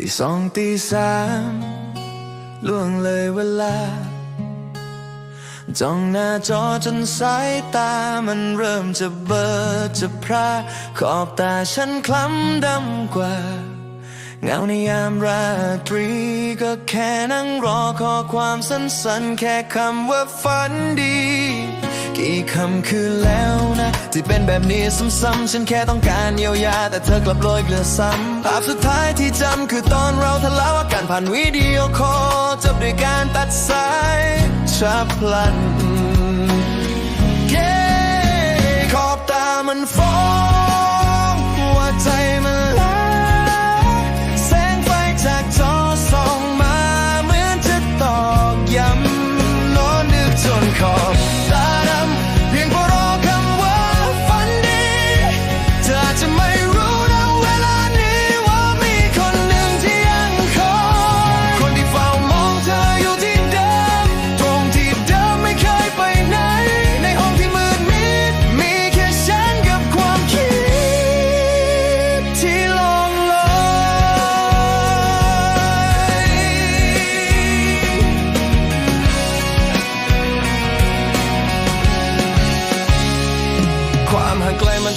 ตีสองตีสามล่วงเลยเวลา จ้องหน้าจอจนสายตามันเริ่มจะเบลอจะพร่าขอบตาฉันคล้ำดำกว่า เงาในยามราตรีก็แค่นั่งรอข้อความสั้นๆแค่คำว่าฝันดี กี่คำคือแล้วนะ ที่เป็นแบบนี้ซ้ำๆฉันแค่ต้องการเยียวยา แต่เธอกลับโรยเกลือซ้ำภาพสุดท้ายที่จำคือตอนเราทะเลาะกันผ่านวิดีโอคอลจบด้วยการตัดสายฉับพลันเย้ขอบตามันฟ้อ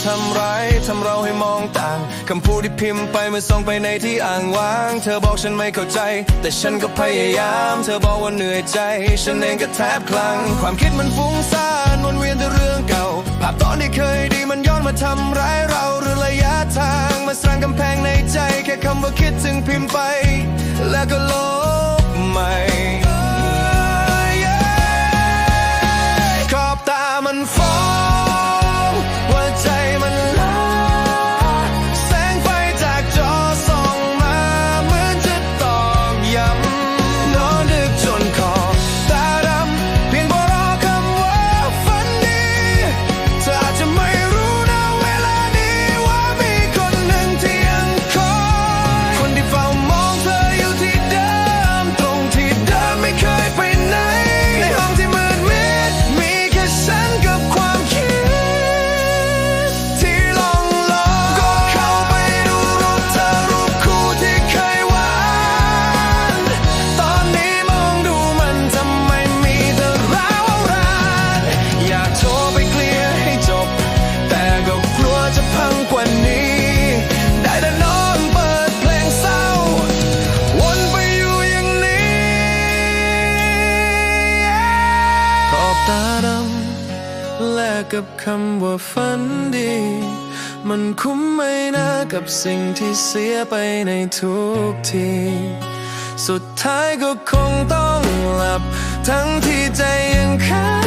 ทำร้ายทำเราให้มองต่าง คำพูดที่พิมพ์ไปเมื่อส่งไปในที่อ่างว่าง เธอบอกฉันไม่เข้าใจ แต่ฉันก็พยายาม เธอบอกว่าเหนื่อยใจ ฉันเองก็แทบคลั่งความคิดมันฟุ้งซ่านวนเวียนแต่เรื่องเก่าภาพตอนที่เคยดีมันย้อนมาทำร้ายเราหรือระยะทางมาสร้างกำแพงในใจ แค่คำว่าคิดถึงพิมพ์ไป แล้วก็ลบ กับคำว่าฝันดี มันคุ้มไหมนะกับสิ่งที่เสียไปในทุกที สุดท้ายก็คงต้องหลับ ทั้งที่ใจยังค้าง